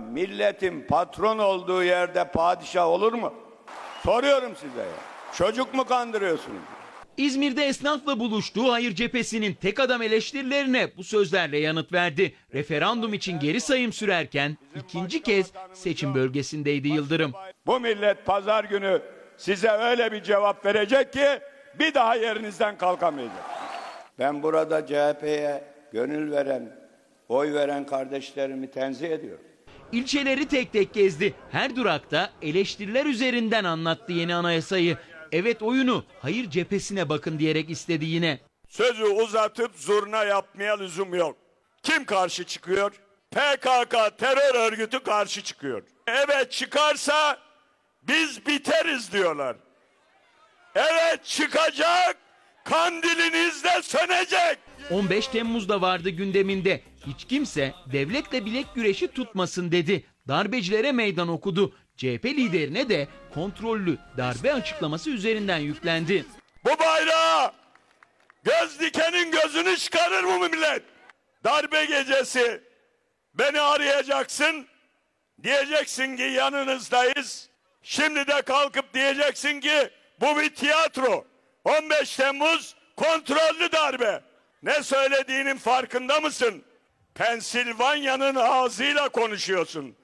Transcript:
Milletin patron olduğu yerde padişah olur mu? Soruyorum size ya. Çocuk mu kandırıyorsunuz? İzmir'de esnafla buluştuğu Hayır Cephesi'nin tek adam eleştirilerine bu sözlerle yanıt verdi. Referandum için geri sayım sürerken ikinci kez seçim bölgesindeydi Yıldırım. Bu millet pazar günü size öyle bir cevap verecek ki bir daha yerinizden kalkamayacak. Ben burada CHP'ye gönül veren, oy veren kardeşlerimi tenzih ediyorum. İlçeleri tek tek gezdi. Her durakta eleştiriler üzerinden anlattı yeni anayasayı. Evet oyunu Hayır Cephesi'ne bakın diyerek istedi yine. Sözü uzatıp zurna yapmaya lüzum yok. Kim karşı çıkıyor? PKK terör örgütü karşı çıkıyor. Evet çıkarsa biz biteriz diyorlar. Evet çıkacak, kandiliniz de sönecek. 15 Temmuz'da vardı gündeminde. Hiç kimse devletle bilek güreşi tutmasın dedi. Darbecilere meydan okudu. CHP liderine de kontrollü darbe açıklaması üzerinden yüklendi. Bu bayrağı göz dikenin gözünü çıkarır bu millet. Darbe gecesi beni arayacaksın. Diyeceksin ki yanınızdayız. Şimdi de kalkıp diyeceksin ki bu bir tiyatro. 15 Temmuz kontrollü darbe. Ne söylediğinin farkında mısın? Pensilvanya'nın ağzıyla konuşuyorsun.